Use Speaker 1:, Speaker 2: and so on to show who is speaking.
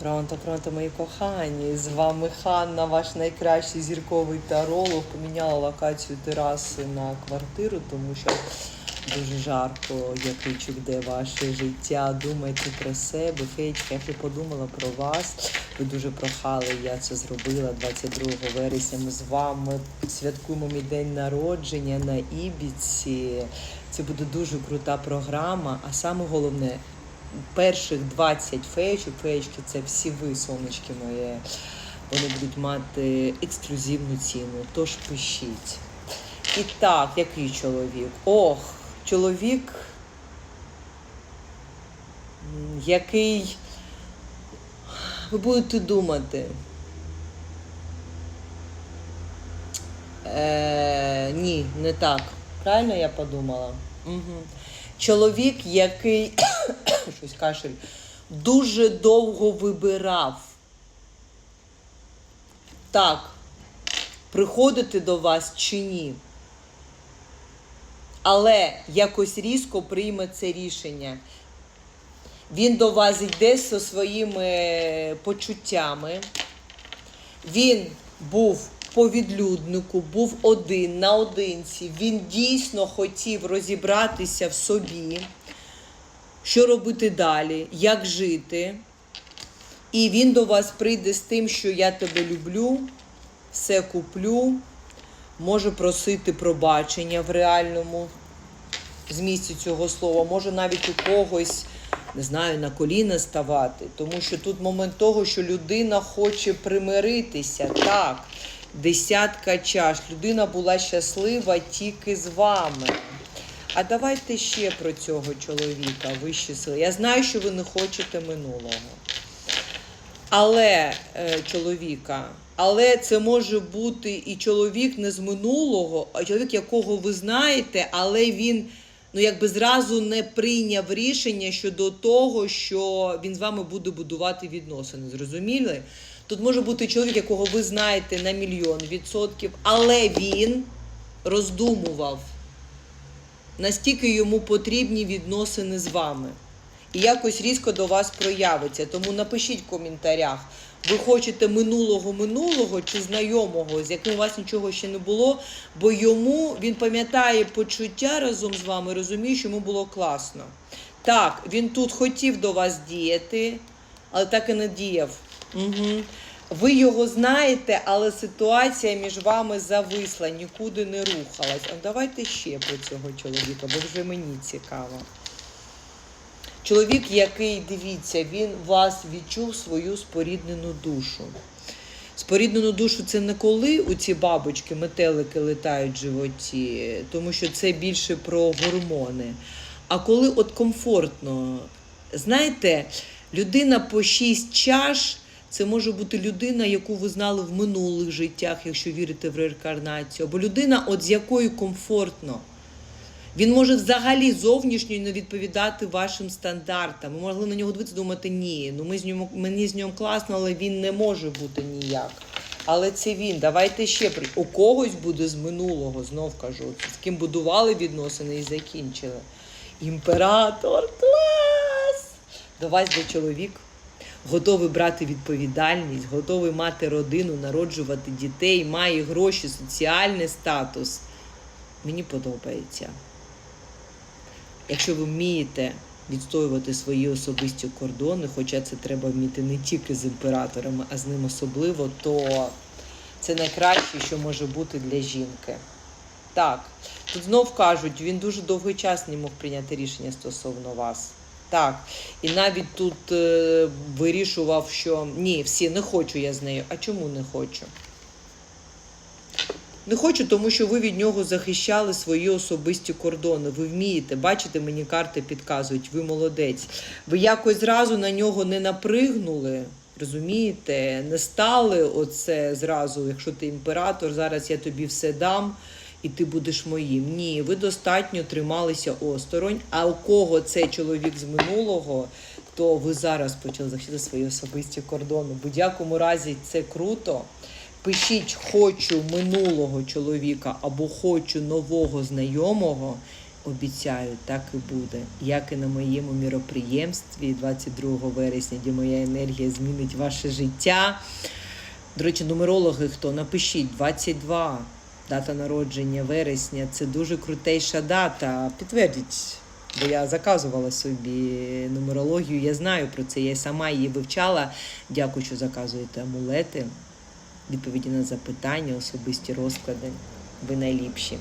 Speaker 1: Пронто, пронто, мої кохані. З вами Ханна, ваш найкращий зірковий таролог. Поміняла локацію тераси на квартиру, тому що дуже жарко. Я кричу, де ваше життя. Думайте про себе. Феєчка, я подумала про вас. Ви дуже прохали, я це зробила 22 вересня. Ми з вами святкуємо мій день народження на Ібіці. Це буде дуже крута програма. А саме головне, перших 20 феєчок, феєчки це всі ви, сонечки моє. Вони будуть мати ексклюзивну ціну. Тож пишіть. І так, який чоловік? Ох, чоловік, який ви будете думати. Е, ні, не так. Правильно я подумала? Угу. Чоловік, який щось кашель, дуже довго вибирав. Так, приходити до вас чи ні. Але якось різко прийме це рішення. Він до вас йде зі своїми почуттями. Він був по відлюднику, був один наодинці. Він дійсно хотів розібратися в собі, що робити далі, як жити. І він до вас прийде з тим, що я тебе люблю, все куплю, може просити пробачення в реальному змісті цього слова, може навіть у когось, не знаю, на коліна ставати. Тому що тут момент того, що людина хоче примиритися. Так, десятка чаш. Людина була щаслива тільки з вами. А давайте ще про цього чоловіка, вищі сили. Я знаю, що ви не хочете минулого. Але е, чоловіка, але це може бути і чоловік не з минулого, а чоловік, якого ви знаєте, але він ну якби зразу не прийняв рішення щодо того, що він з вами буде будувати відносини. Зрозуміли? Тут може бути чоловік, якого ви знаєте на мільйон відсотків, але він роздумував, настільки йому потрібні відносини з вами і якось різко до вас проявиться. Тому напишіть в коментарях, ви хочете минулого минулого чи знайомого, з яким у вас нічого ще не було, бо йому він пам'ятає почуття разом з вами, розуміє, що йому було класно. Так, він тут хотів до вас діяти, але так і не діяв. Угу. Ви його знаєте, але ситуація між вами зависла, нікуди не рухалась. А давайте ще про цього чоловіка, бо вже мені цікаво. Чоловік, який, дивіться, він вас відчув свою споріднену душу. Споріднену душу це не коли у ці бабочки, метелики летають в животі, тому що це більше про гормони. А коли от комфортно, знаєте, людина по шість чаш. Це може бути людина, яку ви знали в минулих життях, якщо вірите в реінкарнацію, або людина, от з якою комфортно. Він може взагалі зовнішньо не відповідати вашим стандартам. Ви могли на нього дивитися, думати, ні, ну ми з ньому мені з ним класно, але він не може бути ніяк. Але це він. Давайте ще при у когось буде з минулого, знов кажу, з ким будували відносини і закінчили. Імператор клас! До вас де чоловік. Готовий брати відповідальність, готовий мати родину, народжувати дітей, має гроші, соціальний статус. Мені подобається. Якщо ви вмієте відстоювати свої особисті кордони, хоча це треба вміти не тільки з імператорами, а з ним особливо, то це найкраще, що може бути для жінки. Так, тут знов кажуть, він дуже довгий час не мог прийняти рішення стосовно вас. Так, і навіть тут е, вирішував, що ні, всі не хочу я з нею. А чому не хочу? Не хочу, тому що ви від нього захищали свої особисті кордони. Ви вмієте, бачите, мені карти підказують, ви молодець. Ви якось зразу на нього не напригнули, розумієте? Не стали оце зразу, якщо ти імператор, зараз я тобі все дам. І ти будеш моїм. Ні, ви достатньо трималися осторонь. А у кого це чоловік з минулого, то ви зараз почали захистити свої особисті кордони. Будь-якому разі це круто. Пишіть хочу минулого чоловіка або хочу нового знайомого. Обіцяю, так і буде. Як і на моєму міроприємстві 22 вересня, де моя енергія змінить ваше життя. До речі, нумерологи, хто напишіть 22, дата народження вересня це дуже крутейша дата. Підтвердіть, бо я заказувала собі нумерологію, я знаю про це, я сама її вивчала. Дякую, що заказуєте амулети, відповіді на запитання, особисті розклади. Ви найліпші.